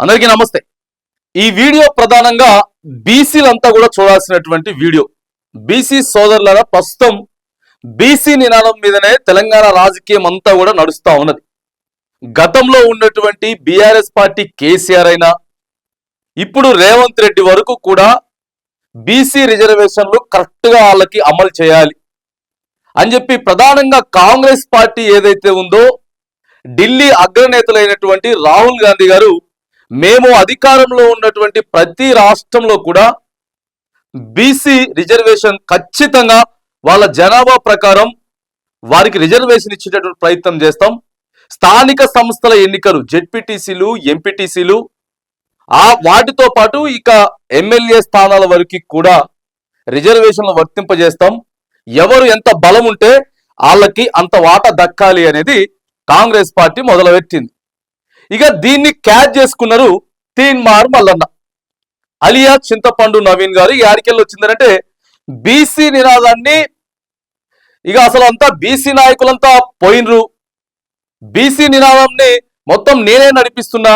అందరికీ నమస్తే. ఈ వీడియో ప్రధానంగా బీసీలంతా కూడా చూడాల్సినటువంటి వీడియో. బీసీ సోదరుల ప్రస్తుతం బీసీ నినాదం మీదనే తెలంగాణ రాజకీయం అంతా కూడా నడుస్తూ ఉన్నది. గతంలో ఉన్నటువంటి బీఆర్ఎస్ పార్టీ కేసీఆర్ అయినా ఇప్పుడు రేవంత్ రెడ్డి వరకు కూడా బీసీ రిజర్వేషన్లు కరెక్ట్గా వాళ్ళకి అమలు చేయాలి. అని చెప్పి ప్రధానంగా కాంగ్రెస్ పార్టీ ఏదైతే ఉందో ఢిల్లీ అగ్రనేతలైనటువంటి రాహుల్ గాంధీ గారు మేము అధికారంలో ఉన్నటువంటి ప్రతి రాష్ట్రంలో కూడా బీసీ రిజర్వేషన్ ఖచ్చితంగా వాళ్ళ జనాభా ప్రకారం వారికి రిజర్వేషన్ ఇచ్చేటటువంటి ప్రయత్నం చేస్తాం. స్థానిక సంస్థల ఎన్నికలు జెడ్పీటీసీలు ఎంపీటీసీలు ఆ వాటితో పాటు ఇక ఎమ్మెల్యే స్థానాల వరకు కూడా రిజర్వేషన్లు వర్తింపజేస్తాం. ఎవరు ఎంత బలం ఉంటే వాళ్ళకి అంత వాటా దక్కాలి అనేది కాంగ్రెస్ పార్టీ మొదలుపెట్టింది. ఇక దీన్ని క్యాచ్ చేసుకున్నారు తీన్మార్ మల్లన్న. అలియా చింతపండు నవీన్ గారు యాడికెళ్ళి వచ్చిందంటే బీసీ నినాదాన్ని ఇక అసలు అంతా బీసీ నాయకులంతా పోయినరు. బీసీ నినాదంని మొత్తం నేనే నడిపిస్తున్నా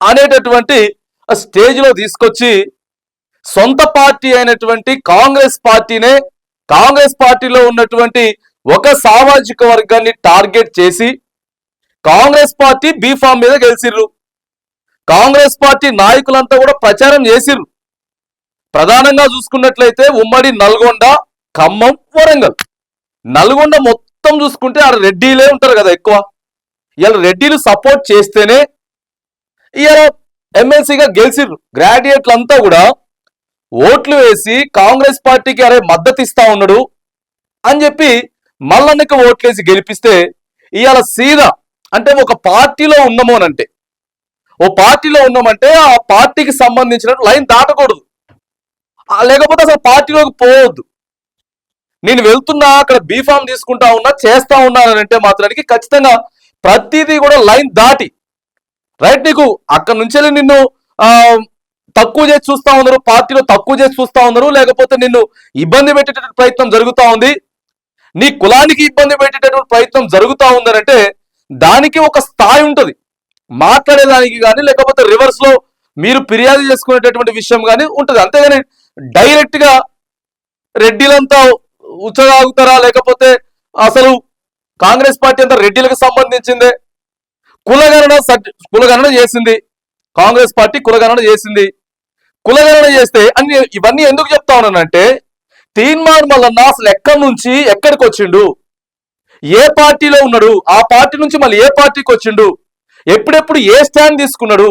అనేటటువంటి స్టేజ్లో తీసుకొచ్చి సొంత పార్టీ అయినటువంటి కాంగ్రెస్ పార్టీనే కాంగ్రెస్ పార్టీలో ఉన్నటువంటి ఒక సామాజిక వర్గాన్ని టార్గెట్ చేసి కాంగ్రెస్ పార్టీ బీఫామ్ మీద గెలిచిర్రు. కాంగ్రెస్ పార్టీ నాయకులంతా కూడా ప్రచారం చేసిర్రు. ప్రధానంగా చూసుకున్నట్లయితే ఉమ్మడి నల్గొండ ఖమ్మం వరంగల్. నల్గొండ మొత్తం చూసుకుంటే ఆడ రెడ్డిలే ఉంటారు కదా ఎక్కువ. ఇలా రెడ్డిలు సపోర్ట్ చేస్తేనే ఇలా ఎమ్మెల్సీగా గెలిచిర్రు. గ్రాడ్యుయేట్లు అంతా కూడా ఓట్లు వేసి కాంగ్రెస్ పార్టీకి అరే మద్దతు ఇస్తా ఉన్నాడు అని చెప్పి మల్లన్నకి ఓట్లేసి గెలిపిస్తే ఇవాళ సీదా అంటే ఒక పార్టీలో ఉన్నాము అని అంటే. ఓ పార్టీలో ఉన్నామంటే ఆ పార్టీకి సంబంధించిన లైన్ దాటకూడదు. లేకపోతే అసలు పార్టీలోకి పోవద్దు. నేను వెళ్తున్నా అక్కడ బీఫామ్ తీసుకుంటా ఉన్నా చేస్తా ఉన్నానంటే మాత్రానికి ఖచ్చితంగా ప్రతిదీ కూడా లైన్ దాటి. రైట్ నీకు అక్కడ నుంచి వెళ్ళి నిన్ను తక్కువ చేసి చూస్తా ఉన్నారు పార్టీలో తక్కువ చేసి చూస్తా ఉన్నారు లేకపోతే నిన్ను ఇబ్బంది పెట్టేటటువంటి ప్రయత్నం జరుగుతూ ఉంది. నీ కులానికి ఇబ్బంది పెట్టేటటువంటి ప్రయత్నం జరుగుతూ ఉందనంటే దానికి ఒక స్థాయి ఉంటుంది. మాట్లాడేదానికి కానీ లేకపోతే రివర్స్లో మీరు ఫిర్యాదు చేసుకునేటటువంటి విషయం కానీ ఉంటుంది. అంతేగాని డైరెక్ట్గా రెడ్డిలంతా ఉచ్చగాగుతారా లేకపోతే అసలు కాంగ్రెస్ పార్టీ అంతా రెడ్డిలకు సంబంధించిందే? కులగణన కులగణన చేసింది. కాంగ్రెస్ పార్టీ కులగణన చేసింది. కులగణన చేస్తే అన్ని ఇవన్నీ ఎందుకు చెప్తా ఉన్నానంటే తీన్మార్ మల్లన్న అసలు ఎక్కడి నుంచి ఎక్కడికి వచ్చిండు ఏ పార్టీలో ఉన్నాడు ఆ పార్టీ నుంచి మళ్ళీ ఏ పార్టీకి వచ్చిండు ఎప్పుడెప్పుడు ఏ స్టాండ్ తీసుకున్నాడు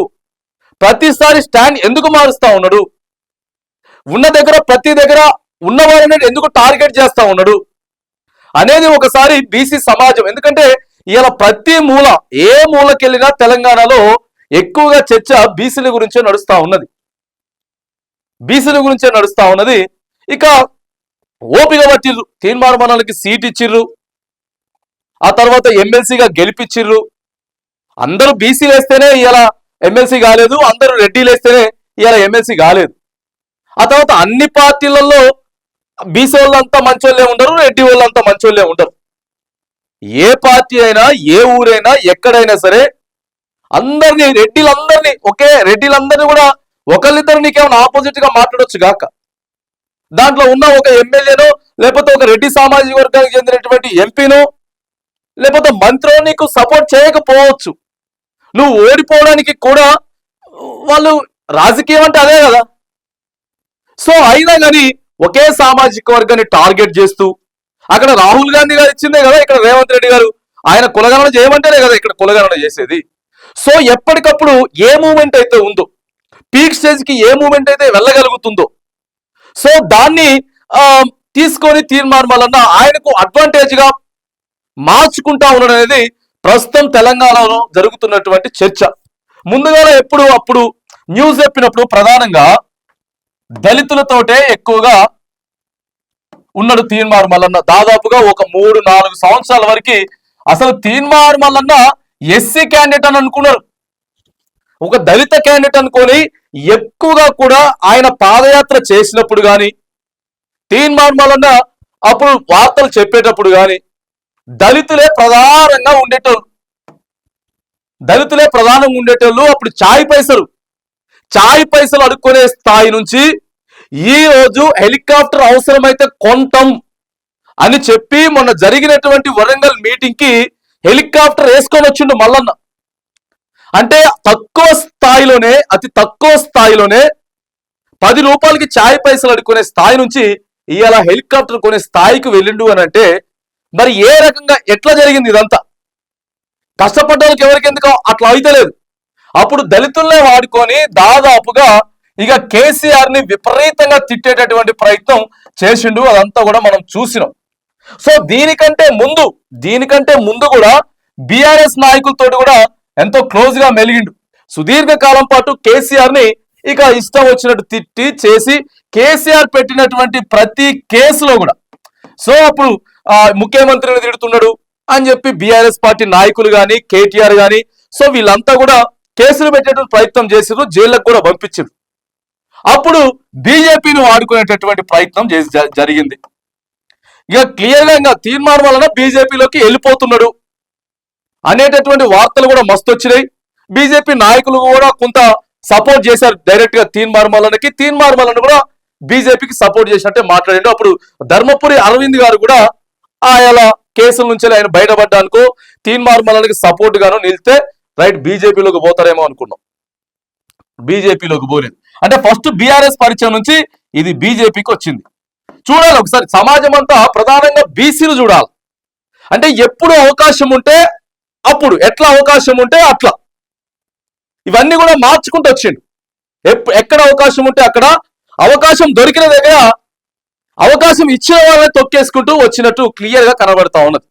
ప్రతిసారి స్టాండ్ ఎందుకు మారుస్తా ఉన్నాడు ఉన్న దగ్గర ప్రతి దగ్గర ఉన్నవారిని ఎందుకు టార్గెట్ చేస్తా ఉన్నాడు అనేది ఒకసారి బీసీ సమాజం. ఎందుకంటే ఇలా ప్రతి మూల ఏ మూలకెళ్ళినా తెలంగాణలో ఎక్కువగా చర్చ బీసీల గురించే నడుస్తూ ఉన్నది. బీసీల గురించే నడుస్తూ ఉన్నది. ఇక ఓపిక పట్టిర్రు తీర్మానమానాలకి సీట్ ఇచ్చిర్రు ఆ తర్వాత ఎమ్మెల్సీగా గెలిపించిర్రు అందరూ బీసీలు వేస్తేనే ఇలా ఎమ్మెల్సీ కాలేదు అందరూ రెడ్డీలు వేస్తేనే ఇలా ఎమ్మెల్సీ కాలేదు. ఆ తర్వాత అన్ని పార్టీలలో బీసీ వాళ్ళంతా మంచోళ్ళే ఉండరు రెడ్డి వాళ్ళంతా మంచోళ్ళే ఉండరు. ఏ పార్టీ అయినా ఏ ఊరైనా ఎక్కడైనా సరే అందరినీ రెడ్డిలందరినీ ఒకే రెడ్డిలందరినీ కూడా ఒకళ్ళిద్దరు నీకేమైనా ఆపోజిట్గా మాట్లాడొచ్చు గాక. దాంట్లో ఉన్న ఒక ఎమ్మెల్యేను లేకపోతే ఒక రెడ్డి సామాజిక వర్గానికి చెందినటువంటి ఎంపీనో లేకపోతే మంత్రో నీకు సపోర్ట్ చేయకపోవచ్చు. నువ్వు ఓడిపోవడానికి కూడా వాళ్ళు రాజకీయం అంటే అదే కదా. సో అయినా కానీ ఒకే సామాజిక వర్గాన్ని టార్గెట్ చేస్తూ అక్కడ రాహుల్ గాంధీ గారు ఇచ్చిందే కదా ఇక్కడ రేవంత్ రెడ్డి గారు. ఆయన కులగణన చేయమంటేనే కదా ఇక్కడ కులగణన చేసేది. సో ఎప్పటికప్పుడు ఏ మూమెంట్ అయితే ఉందో పీక్ స్టేజ్కి ఏ మూమెంట్ అయితే వెళ్ళగలుగుతుందో సో దాన్ని తీసుకొని తీర్మానం ఆయనకు అడ్వాంటేజ్గా మార్చుకుంటా ఉండడం అనేది ప్రస్తుతం తెలంగాణలో జరుగుతున్నటువంటి చర్చ. ముందుగా ఎప్పుడు అప్పుడు న్యూస్ చెప్పినప్పుడు ప్రధానంగా దళితులతోటే ఎక్కువగా ఉన్నాడు తీన్మార్ మల్లన్న. దాదాపుగా ఒక మూడు నాలుగు సంవత్సరాల వరకు అసలు తీన్మార్ మల్లన్న ఎస్సీ క్యాండిడేట్ అని అనుకున్నారు. ఒక దళిత క్యాండిడేట్ అనుకొని ఎక్కువగా కూడా ఆయన పాదయాత్ర చేసినప్పుడు కానీ తీన్మార్ మల్లన్న అప్పుడు వార్తలు చెప్పేటప్పుడు కానీ దళితులే ప్రధానంగా ఉండేటోళ్ళు. దళితులే ప్రధానంగా ఉండేటోళ్ళు అప్పుడు చాయ్ పైసలు. చాయ్ పైసలు అడుక్కునే స్థాయి నుంచి ఈ రోజు హెలికాప్టర్ అవసరమైతే కొంటాం అని చెప్పి మొన్న జరిగినటువంటి వరంగల్ మీటింగ్కి హెలికాప్టర్ వేసుకొని వచ్చిండు మల్లన్న. అంటే తక్కువ స్థాయిలోనే అతి తక్కువ స్థాయిలోనే పది రూపాయలకి ఛాయ్ పైసలు అడుక్కునే స్థాయి నుంచి ఇవాళ హెలికాప్టర్ కొనే స్థాయికి వెళ్ళిండు అని అంటే మరి ఏ రకంగా ఎట్లా జరిగింది ఇదంతా? కష్టపడ్డ వాళ్ళకి ఎవరికి ఎందుకో అట్లా అయితలేదు. అప్పుడు దళితుల్నే వాడుకొని దాదాపుగా ఇక కేసీఆర్ని విపరీతంగా తిట్టేటటువంటి ప్రయత్నం చేసిండు అదంతా కూడా మనం చూసినాం. సో దీనికంటే ముందు దీనికంటే ముందు కూడా బీఆర్ఎస్ నాయకులతో కూడా ఎంతో క్లోజ్గా మెలిగిండు. సుదీర్ఘ కాలం పాటు కేసీఆర్ని ఇక ఇష్టం వచ్చినట్టు తిట్టి చేసి కేసీఆర్ పెట్టినటువంటి ప్రతి కేసులో కూడా. సో అప్పుడు ముఖ్యమంత్రిని తిడుతున్నాడు అని చెప్పి బీఆర్ఎస్ పార్టీ నాయకులు గాని కేటీఆర్ గాని సో వీళ్ళంతా కూడా కేసులు పెట్టేటువంటి ప్రయత్నం చేసిరు జైళ్ళకు కూడా పంపించారు అప్పుడు బీజేపీని వాడుకునేటటువంటి ప్రయత్నం చేసి జ- జరిగింది. ఇక క్లియర్గా ఇంకా తీర్మానం వలన బీజేపీలోకి వెళ్ళిపోతున్నాడు. అనేటటువంటి వార్తలు కూడా మస్తు వచ్చినాయి. బీజేపీ నాయకులు కూడా కొంత సపోర్ట్ చేశారు డైరెక్ట్గా తీన్ మార్మలకి తీన్ మార్మలను కూడా బీజేపీకి సపోర్ట్ చేసినట్టే మాట్లాడండి. అప్పుడు ధర్మపురి అరవింద్ గారు కూడా ఆయా కేసుల నుంచి ఆయన బయటపడ్డానుకో తీన్ మార్మలకి సపోర్ట్ గాను నిలిస్తే రైట్ బీజేపీలోకి పోతారేమో అనుకున్నాం. బీజేపీలోకి పోలేదు. అంటే ఫస్ట్ బీఆర్ఎస్ పరిచయం నుంచి ఇది బీజేపీకి వచ్చింది. చూడాలి ఒకసారి సమాజం అంతా ప్రధానంగా బీసీలు చూడాలి. అంటే ఎప్పుడు అవకాశం ఉంటే అప్పుడు ఎట్లా అవకాశం ఉంటే అట్లా. ఇవన్నీ కూడా మార్చుకుంటూ వచ్చిండు. ఎక్కడ అవకాశం ఉంటే అక్కడ అవకాశం దొరికిన దగ్గర అవకాశం ఇచ్చిన వాళ్ళని తొక్కేసుకుంటూ వచ్చినట్టు క్లియర్గా కనబడతా ఉన్నది.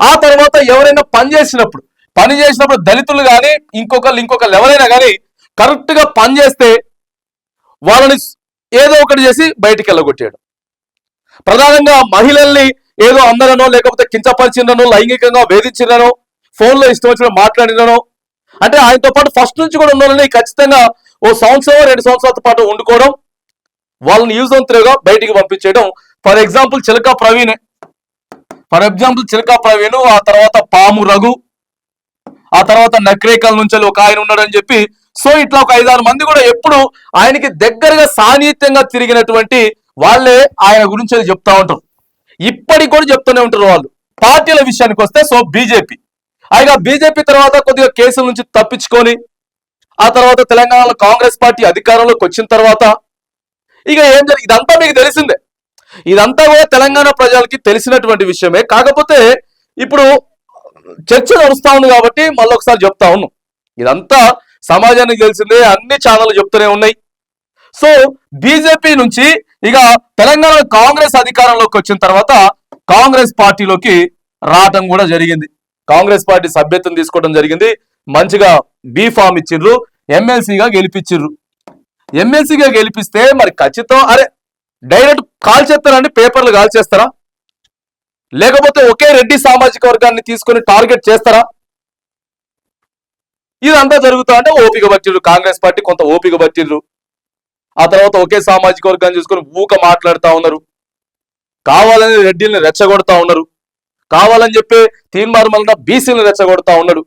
ఆ తర్వాత ఎవరైనా పని చేసినప్పుడు పని చేసినప్పుడు దళితులు కానీ ఇంకొకళ్ళు ఇంకొకళ్ళు ఎవరైనా కానీ కరెక్ట్గా పని చేస్తే వాళ్ళని ఏదో ఒకటి చేసి బయటికి వెళ్ళగొట్టేయడం. ప్రధానంగా మహిళల్ని ఏదో అందరనో లేకపోతే కించపరిచిననో లైంగికంగా వేధించిననో ఫోన్లో ఇష్టం వచ్చిన మాట్లాడిననో అంటే ఆయనతో పాటు ఫస్ట్ నుంచి కూడా ఉన్న వాళ్ళని ఖచ్చితంగా ఓ సంవత్సరం రెండు సంవత్సరాల పాటు వండుకోవడం వాళ్ళని యూజ్గా బయటికి పంపించేయడం. ఫర్ ఎగ్జాంపుల్ చిలక ప్రవీణ్. ఫర్ ఎగ్జాంపుల్ చిలక ప్రవీణ్ ఆ తర్వాత పాము రఘు ఆ తర్వాత నక్రేకల్ నుంచి ఒక ఆయన ఉన్నాడని చెప్పి సో ఇట్లా ఒక ఐదారు మంది కూడా ఎప్పుడు ఆయనకి దగ్గరగా సాన్నిహిత్యంగా తిరిగినటువంటి వాళ్ళే ఆయన గురించి అది చెప్తా ఉంటారు. ఇప్పటికి కూడా చెప్తూనే ఉంటారు వాళ్ళు. పార్టీల విషయానికి వస్తే సో బీజేపీ. అయిగా బీజేపీ తర్వాత కొద్దిగా కేసుల నుంచి తప్పించుకొని ఆ తర్వాత తెలంగాణలో కాంగ్రెస్ పార్టీ అధికారంలోకి వచ్చిన తర్వాత ఇక ఏం జరిగి ఇదంతా మీకు తెలిసిందే. ఇదంతా కూడా తెలంగాణ ప్రజలకి తెలిసినటువంటి విషయమే. కాకపోతే ఇప్పుడు చర్చ నడుస్తా ఉంది కాబట్టి మళ్ళీ ఒకసారి చెప్తా ఉన్నాం. ఇదంతా సమాజానికి తెలిసిందే అన్ని ఛానళ్ళు చెప్తూనే ఉన్నాయి. సో బీజేపీ నుంచి ఇక తెలంగాణ కాంగ్రెస్ అధికారంలోకి వచ్చిన తర్వాత కాంగ్రెస్ పార్టీలోకి రావటం కూడా జరిగింది. కాంగ్రెస్ పార్టీ సభ్యత్వం తీసుకోవడం జరిగింది. మంచిగా బీ ఫామ్ ఇచ్చిర్రు ఎమ్మెల్సీగా గెలిపించిర్రు ఎమ్మెల్సీగా గెలిపిస్తే మరి ఖచ్చితం అరే డైరెక్ట్ కాల్ చేస్తారండి పేపర్లు కాల్ చేస్తారా? లేకపోతే ఒకే రెడ్డి సామాజిక వర్గాన్ని తీసుకొని టార్గెట్ చేస్తారా? ఇదంతా జరుగుతా అంటే ఓపిక పట్టిండ్రు. కాంగ్రెస్ పార్టీ కొంత ఓపిక పట్టిండ్రు. ఆ తర్వాత ఒకే సామాజిక వర్గాన్ని చూసుకొని ఊక మాట్లాడుతూ ఉన్నారు. కావాలని రెడ్డిల్ని రెచ్చగొడతా ఉన్నారు. కావాలని చెప్పి తీన్మార్ మల్లన్న బీసీలను రెచ్చగొడతా ఉన్నాడు.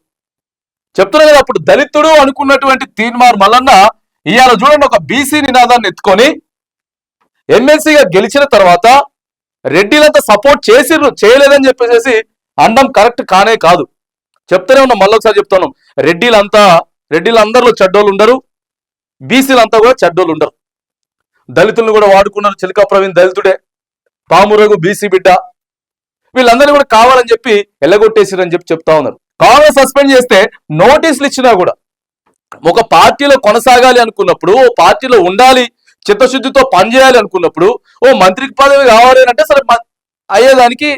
చెప్తున్నా కదా అప్పుడు దళితుడు అనుకున్నటువంటి తీన్మార్ మల్లన్న ఇవాళ చూడండి ఒక బీసీ నినాదాన్ని ఎత్తుకొని ఎమ్మెల్సీగా గెలిచిన తర్వాత రెడ్డిలంతా సపోర్ట్ చేసిర్రు చేయలేదని చెప్పేసి అండం కరెక్ట్ కానే కాదు. చెప్తూనే ఉన్నాం మళ్ళొకసారి చెప్తున్నాం రెడ్డిలంతా రెడ్డిలందరిలో చెడ్డోళ్ళు ఉండరు బీసీలంతా కూడా చెడ్డోళ్ళు ఉండరు. దళితులను కూడా వాడుకున్నారు చిలకా ప్రవీణ్ దళితుడే పామురగు బీసీ బిడ్డ. వీళ్ళందరినీ కూడా కావాలని చెప్పి ఎల్లగొట్టేసిరని చెప్పి చెప్తా ఉన్నారు. కాంగ్రెస్ సస్పెండ్ చేస్తే నోటీసులు ఇచ్చినా కూడా ఒక పార్టీలో కొనసాగాలి అనుకున్నప్పుడు ఓ పార్టీలో ఉండాలి చిత్తశుద్ధితో పనిచేయాలి అనుకున్నప్పుడు ఓ మంత్రికి పదవి కావాలి అని అంటే సరే అయ్యేదానికి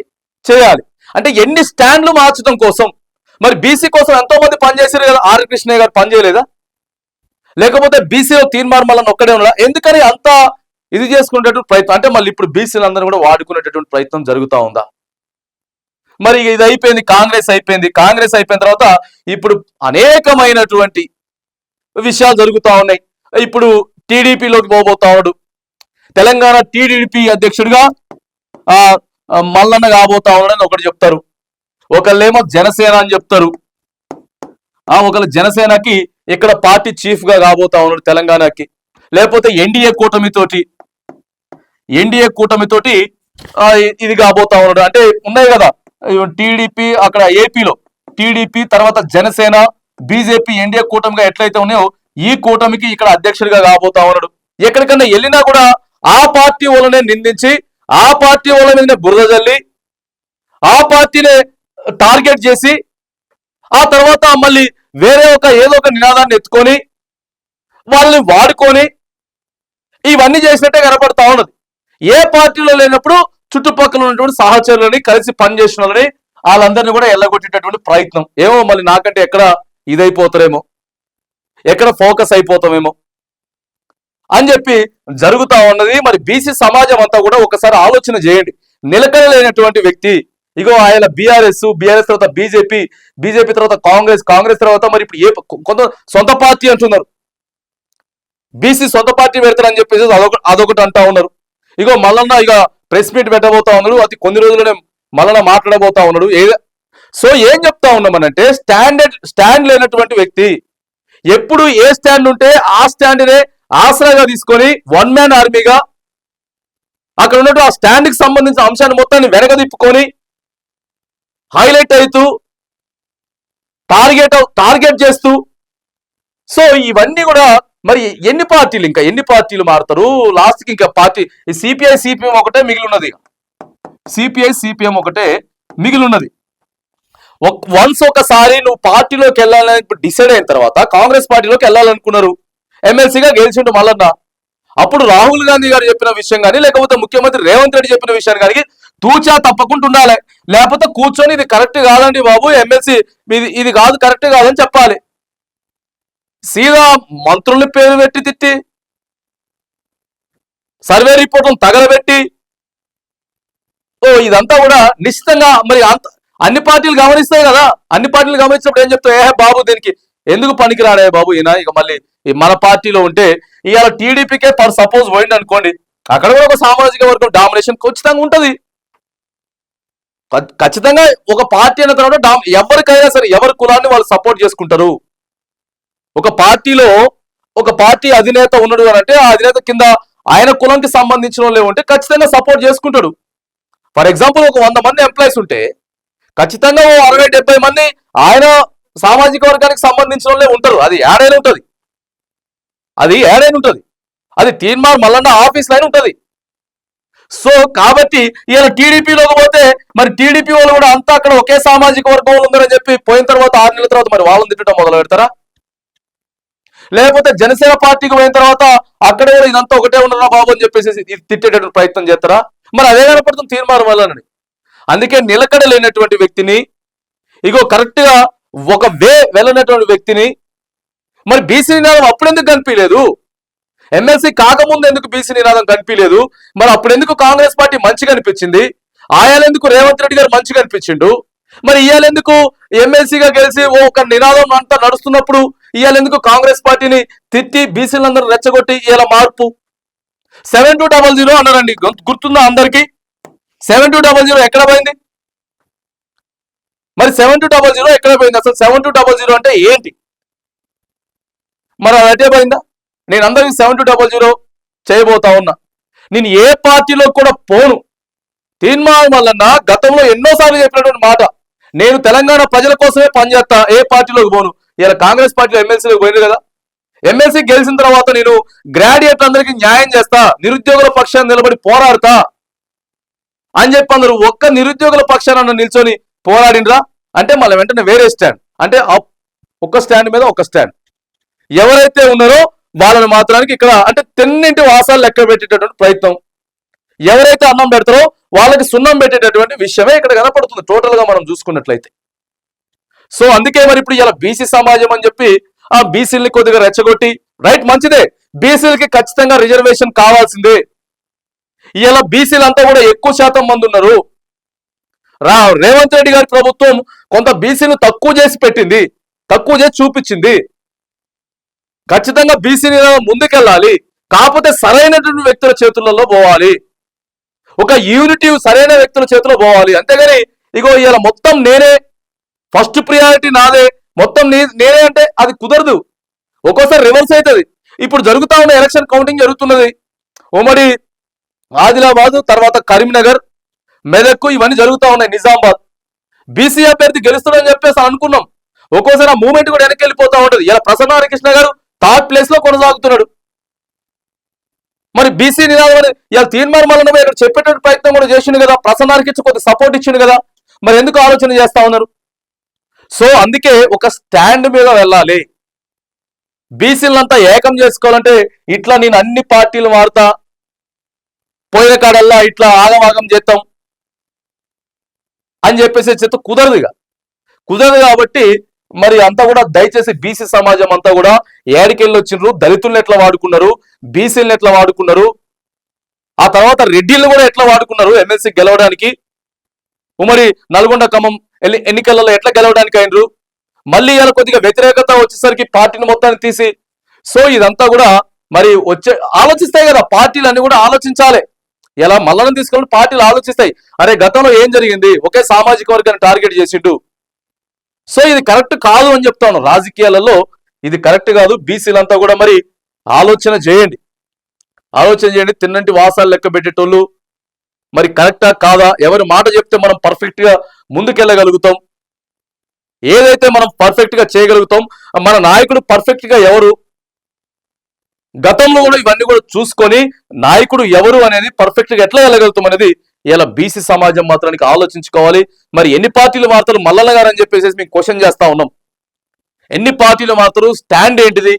చేయాలి. అంటే ఎన్ని స్టాండ్లు మార్చడం కోసం? మరి బీసీ కోసం ఎంతో మంది పనిచేసారు కదా ఆర్ కృష్ణయ్య గారు పనిచేయలేదా? లేకపోతే బీసీలో తీర్మానం ఒక్కడే ఉన్నాడా? ఎందుకని అంత ఇది చేసుకునేటటువంటి ప్రయత్నం? అంటే మళ్ళీ ఇప్పుడు బీసీలందరూ కూడా వాడుకునేటటువంటి ప్రయత్నం జరుగుతూ ఉందా? మరి ఇది అయిపోయింది కాంగ్రెస్ అయిపోయింది. కాంగ్రెస్ అయిపోయిన తర్వాత ఇప్పుడు అనేకమైనటువంటి విషయాలు జరుగుతూ ఉన్నాయి. ఇప్పుడు టీడీపీలోకి పోబోతా ఉన్నాడు తెలంగాణ టీడీపీ అధ్యక్షుడిగా ఆ మల్లన్న కాబోతా ఉన్నాడని ఒకటి చెప్తారు. ఒకళ్ళేమో జనసేన అని చెప్తారు. ఆ ఒకళ్ళ జనసేనకి ఇక్కడ పార్టీ చీఫ్గా కాబోతా ఉన్నాడు తెలంగాణకి. లేకపోతే ఎన్డీఏ కూటమితోటి ఎన్డీఏ కూటమితోటి ఇది కాబోతా ఉన్నాడు. అంటే ఉన్నాయి కదా టీడీపీ అక్కడ ఏపీలో టీడీపీ తర్వాత జనసేన బీజేపీ ఎన్డీఏ కూటమిగా ఎట్లయితే ఉన్నాయో ఈ కూటమికి ఇక్కడ అధ్యక్షుడిగా కాబోతా ఉన్నాడు. ఎక్కడికన్నా వెళ్ళినా కూడా ఆ పార్టీ వాళ్ళనే నిందించి ఆ పార్టీ వాళ్ళ మీదనే బురద జల్లి ఆ పార్టీనే టార్గెట్ చేసి ఆ తర్వాత మళ్ళీ వేరే ఒక ఏదో ఒక నినాదాన్ని ఎత్తుకొని వాళ్ళని వాడుకొని ఇవన్నీ చేసినట్టే కనపడతా ఉన్నది. ఏ పార్టీలో లేనప్పుడు చుట్టుపక్కల ఉన్నటువంటి సహచరులని కలిసి పనిచేసిన వాళ్ళని వాళ్ళందరినీ కూడా ఎల్లగొట్టేటటువంటి ప్రయత్నం. ఏమో మళ్ళీ నాకంటే ఎక్కడ ఇదైపోతారేమో? ఎక్కడ ఫోకస్ అయిపోతామేమో? అని చెప్పి జరుగుతా ఉన్నది. మరి బీసీ సమాజం అంతా కూడా ఒకసారి ఆలోచన చేయండి. నిలకడలేనటువంటి వ్యక్తి ఇగో ఆయన బీఆర్ఎస్ బీఆర్ఎస్ తర్వాత బీజేపీ బీజేపీ తర్వాత కాంగ్రెస్ కాంగ్రెస్ తర్వాత మరి ఇప్పుడు ఏ కొంత సొంత పార్టీ అంటున్నారు. బీసీ సొంత పార్టీ పెడతారని చెప్పేసి అదొక అదొకటి అంటా ఉన్నారు. ఇగో మల్లన్న ఇక ప్రెస్ మీట్ పెట్టబోతా ఉన్నాడు అది కొన్ని రోజులనే మల్లన్న మాట్లాడబోతా ఉన్నాడు. ఏ సో ఏం చెప్తా ఉన్నామనంటే స్టాండర్డ్ స్టాండ్ లేనటువంటి వ్యక్తి ఎప్పుడు ఏ స్టాండ్ ఉంటే ఆ స్టాండ్నే ఆసరాగా తీసుకొని వన్ మ్యాన్ ఆర్మీగా అక్కడ ఉన్నట్టు ఆ స్టాండ్కి సంబంధించిన అంశాన్ని మొత్తాన్ని వెనక తిప్పుకొని హైలైట్ అవుతూ టార్గెట్ టార్గెట్ చేస్తూ సో ఇవన్నీ కూడా మరి ఎన్ని పార్టీలు ఇంకా? ఎన్ని పార్టీలు మారుతారు? లాస్ట్కి ఇంకా పార్టీ సిపిఐ సిపిఎం ఒకటే మిగిలి ఉన్నది. సిపిఐ సిపిఎం ఒకటే మిగిలి ఉన్నది. వన్స్ ఒకసారి నువ్వు పార్టీలోకి వెళ్ళాలని డిసైడ్ అయిన తర్వాత కాంగ్రెస్ పార్టీలోకి వెళ్ళాలనుకున్నారు. ఎమ్మెల్సీగా గెలిచిండు మల్లన్న. అప్పుడు రాహుల్ గాంధీ గారు చెప్పిన విషయం కానీ లేకపోతే ముఖ్యమంత్రి రేవంత్ రెడ్డి చెప్పిన విషయం కానీ తూచా తప్పకుండా ఉండాలి. లేకపోతే కూర్చొని ఇది కరెక్ట్ కాదండి బాబు ఎమ్మెల్సీ ఇది ఇది కాదు కరెక్ట్ కాదని చెప్పాలి. సీదా మంత్రుల్ని పేరు పెట్టి తిట్టి సర్వే రిపోర్ట్లను తగలబెట్టి ఓ ఇదంతా కూడా నిశ్చితంగా మరి అంత అన్ని పార్టీలు గమనిస్తాయి కదా. అన్ని పార్టీలు గమనించినప్పుడు ఏం చెప్తావు? ఏ బాబు దీనికి ఎందుకు పనికిరాడే బాబు ఈయన? ఇక మళ్ళీ ఈ మన పార్టీలో ఉంటే ఇవాళ టీడీపీకే ఫర్ సపోజ్ పోయింది అనుకోండి అక్కడ కూడా ఒక సామాజిక వర్గం డామినేషన్ ఖచ్చితంగా ఉంటుంది. ఖచ్చితంగా ఒక పార్టీ అన్న తర్వాత డామ్ ఎవరికైనా సరే ఎవరి కులాన్ని వాళ్ళు సపోర్ట్ చేసుకుంటారు. ఒక పార్టీలో ఒక పార్టీ అధినేత ఉన్నాడు అని అంటే ఆ అధినేత కింద ఆయన కులంకి సంబంధించిన వాళ్ళు ఉంటే ఖచ్చితంగా సపోర్ట్ చేసుకుంటాడు. ఫర్ ఎగ్జాంపుల్ ఒక వంద మంది ఎంప్లాయీస్ ఉంటే ఖచ్చితంగా ఓ అరవై డెబ్బై మంది ఆయన సామాజిక వర్గానికి సంబంధించిన వాళ్ళే ఉంటారు. అది ఏడైనా ఉంటుంది. అది ఏడైనా ఉంటుంది. అది తీన్మార్ మల్లన్న ఆఫీస్ లైన్ ఉంటుంది. సో కాబట్టి ఈయన టీడీపీలోకి పోతే మరి టీడీపీ వాళ్ళు కూడా అంతా అక్కడ ఒకే సామాజిక వర్గం ఉందని చెప్పి పోయిన తర్వాత ఆరు నెలల తర్వాత మరి వాళ్ళని తిట్టడం మొదలు పెడతారా? లేకపోతే జనసేన పార్టీకి పోయిన తర్వాత అక్కడ కూడా ఇదంతా ఒకటే ఉన్నారా బాబు అని చెప్పేసి ఇది తిట్టేటటువంటి ప్రయత్నం చేస్తారా? మరి అదే కనపడుతుంది తీర్మానం వల్లనని అందుకే నిలకడ లేనటువంటి వ్యక్తిని ఇగో కరెక్ట్గా ఒక వే వెళ్ళనటువంటి వ్యక్తిని మరి బీసీ నినాదం అప్పుడెందుకు కనిపించలేదు ఎమ్మెల్సీ కాకముందు ఎందుకు బీసీ నినాదం కనిపించలేదు మరి అప్పుడు ఎందుకు కాంగ్రెస్ పార్టీ మంచిగా అనిపించింది? ఆయాలెందుకు రేవంత్ రెడ్డి గారు మంచిగా అనిపించిండు? మరి ఇయ్యాలెందుకు ఎమ్మెల్సీగా గెలిచి ఓ ఒక నినాదం అంతా నడుస్తున్నప్పుడు ఇయ్యాలెందుకు కాంగ్రెస్ పార్టీని తిట్టి బీసీలందరూ రెచ్చగొట్టి ఇలా మార్పు? సెవెన్ టూ డబల్ జీరో అన్నారండి. గుర్తుందా అందరికీ? సెవెన్ టూ డబల్ జీరో ఎక్కడ పోయింది? మరి సెవెన్ టూ డబల్ జీరో ఎక్కడ పోయింది అసలు? సెవెన్ టూ డబల్ జీరో అంటే ఏంటి? మరి అది అటే పోయిందా? నేను అందరికీ సెవెన్ టూ డబల్ జీరో చేయబోతా ఉన్నా. నేను ఏ పార్టీలో కూడా పోను. తీర్మానం వలన గతంలో ఎన్నోసార్లు చెప్పినటువంటి మాట. నేను తెలంగాణ ప్రజల కోసమే పనిచేస్తా ఏ పార్టీలోకి పోను. ఇలా కాంగ్రెస్ పార్టీలో ఎమ్మెల్సీలోకి పోయింది కదా. ఎమ్మెల్సీ గెలిచిన తర్వాత నేను గ్రాడ్యుయేట్ అందరికీ న్యాయం చేస్తా నిరుద్యోగుల పక్షాన్ని నిలబడి పోరాడతా. అని చెప్పి అందరు ఒక్క నిరుద్యోగుల పక్షాన నిల్చొని పోరాడినరా అంటే మళ్ళీ వెంటనే వేరే స్టాండ్ అంటే ఒక స్టాండ్ మీద ఒక స్టాండ్ ఎవరైతే ఉన్నారో వాళ్ళని మాత్రానికి ఇక్కడ అంటే తెన్నింటి వాసాలు లెక్క పెట్టేటటువంటి ప్రయత్నం. ఎవరైతే అన్నం పెడతారో వాళ్ళకి సున్నం పెట్టేటటువంటి విషయమే ఇక్కడ కనపడుతుంది టోటల్గా మనం చూసుకున్నట్లయితే. సో అందుకే మరి ఇప్పుడు ఇలా బీసీ సమాజం అని చెప్పి ఆ బీసీల్ని కొద్దిగా రెచ్చగొట్టి రైట్ మంచిదే. బీసీలకి ఖచ్చితంగా రిజర్వేషన్ కావాల్సిందే. ఇలా బీసీలు అంతా కూడా ఎక్కువ శాతం మంది ఉన్నారు. రా రేవంత్ రెడ్డి గారి ప్రభుత్వం కొంత బీసీలు తక్కువ చేసి పెట్టింది తక్కువ చేసి చూపించింది. ఖచ్చితంగా బీసీని ముందుకెళ్ళాలి కాకపోతే సరైనటువంటి వ్యక్తుల చేతులలో పోవాలి. ఒక యూనిటీ సరైన వ్యక్తుల చేతిలో పోవాలి. అంతేగాని ఇగో ఇవాళ మొత్తం నేనే ఫస్ట్ ప్రియారిటీ నాదే మొత్తం నేనే అంటే అది కుదరదు. ఒక్కోసారి రివర్స్ అవుతుంది ఇప్పుడు జరుగుతా ఉన్న ఎలక్షన్ కౌంటింగ్ జరుగుతున్నది. ఉమ్మడి ఆదిలాబాద్ తర్వాత కరీంనగర్ మెదక్ ఇవన్నీ జరుగుతూ ఉన్నాయి నిజామాబాద్. బీసీ అభ్యర్థి గెలుస్తుందని చెప్పేసి అనుకున్నాం. ఒక్కోసారి ఆ మూమెంట్ కూడా వెనక్కి ఉంటుంది ఉంటది. ఇలా ప్రసన్న హరికృష్ణ గారు థర్డ్ ప్లేస్లో కొనసాగుతున్నాడు. మరి బీసీ నినాదం అని ఇలా తీర్మానం ఇక్కడ చెప్పేటువంటి ప్రయత్నం కూడా చేసిండు కదా. ప్రసన్న హరికృష్ణ కొద్ది సపోర్ట్ ఇచ్చిండు కదా. మరి ఎందుకు ఆలోచన చేస్తా ఉన్నారు? సో అందుకే ఒక స్టాండ్ మీద వెళ్ళాలి. బీసీలంతా ఏకం చేసుకోవాలంటే ఇట్లా నేను అన్ని పార్టీలు మారుతా పోయిన కాడల్లా ఇట్లా ఆగమాగం చేస్తాం అని చెప్పేసి చెత్త కుదరదు ఇక. కుదరదు కాబట్టి మరి అంతా కూడా దయచేసి బీసీ సమాజం అంతా కూడా ఏడికెళ్ళి వచ్చిండ్రు దళితుల్ని ఎట్లా వాడుకున్నారు బీసీలను ఎట్లా వాడుకున్నారు ఆ తర్వాత రెడ్డిలు కూడా ఎట్లా వాడుకున్నారు ఎమ్మెల్సీ గెలవడానికి? ఉమ్మడి నల్గొండ ఖమ్మం ఎన్ని- ఎన్నికలలో ఎట్లా గెలవడానికి అయినరు? మళ్ళీ ఇలా కొద్దిగా వ్యతిరేకత వచ్చేసరికి పార్టీని మొత్తాన్ని తీసి సో ఇదంతా కూడా మరి వచ్చే ఆలోచిస్తాయి కదా పార్టీలు అన్ని కూడా ఆలోచించాలి. ఇలా మల్లలను తీసుకొని పార్టీలు ఆలోచిస్తాయి? అరే గతంలో ఏం జరిగింది? ఒకే సామాజిక వర్గాన్ని టార్గెట్ చేసిండు. సో ఇది కరెక్ట్ కాదు అని చెప్తాను. రాజకీయాలలో ఇది కరెక్ట్ కాదు. బీసీలంతా కూడా మరి ఆలోచన చేయండి. ఆలోచన చేయండి. తిన్నంటి వాసాలు లెక్క పెట్టేటోళ్ళు. మరి కరెక్టా కాదా? ఎవరి మాట చెప్తే మనం పర్ఫెక్ట్గా ముందుకెళ్ళగలుగుతాం? ఏదైతే మనం పర్ఫెక్ట్గా చేయగలుగుతాం? మన నాయకుడు పర్ఫెక్ట్గా ఎవరు? గతంలో కూడా ఇవన్నీ కూడా చూసుకొని నాయకుడు ఎవరు అనేది పర్ఫెక్ట్గా ఎట్లా వెళ్ళగలుగుతాం అనేది ఇలా బీసీ సమాజం మాత్రానికి ఆలోచించుకోవాలి. మరి ఎన్ని పార్టీలు మాత్రం మల్లన్న గారు అని చెప్పేసి మేము క్వశ్చన్ చేస్తా ఉన్నాం. ఎన్ని పార్టీలు మాత్రం స్టాండ్ ఏంటిది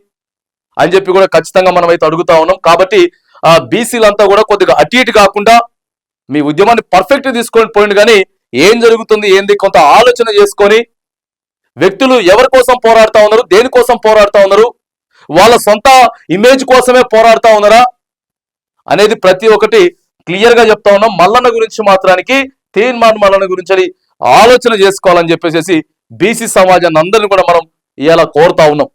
అని చెప్పి కూడా ఖచ్చితంగా మనం అయితే అడుగుతా ఉన్నాం. కాబట్టి ఆ బీసీలంతా కూడా కొద్దిగా అటు ఇటు కాకుండా మీ ఉద్యమాన్ని పర్ఫెక్ట్ తీసుకొని పోయింది కానీ ఏం జరుగుతుంది ఏంది కొంత ఆలోచన చేసుకొని వ్యక్తులు ఎవరి కోసం పోరాడుతా ఉన్నారు దేనికోసం పోరాడుతా ఉన్నారు వాళ్ళ సొంత ఇమేజ్ కోసమే పోరాడుతా ఉన్నారా అనేది ప్రతి ఒక్కటి క్లియర్గా చెప్తా ఉన్నాం. మల్లన్న గురించి మాత్రానికి తీర్మాన్ మల్లన్న గురించి అని ఆలోచన చేసుకోవాలని చెప్పేసి బీసీ సమాజాన్ని అందరిని కూడా మనం ఇలా కోరుతా ఉన్నాం.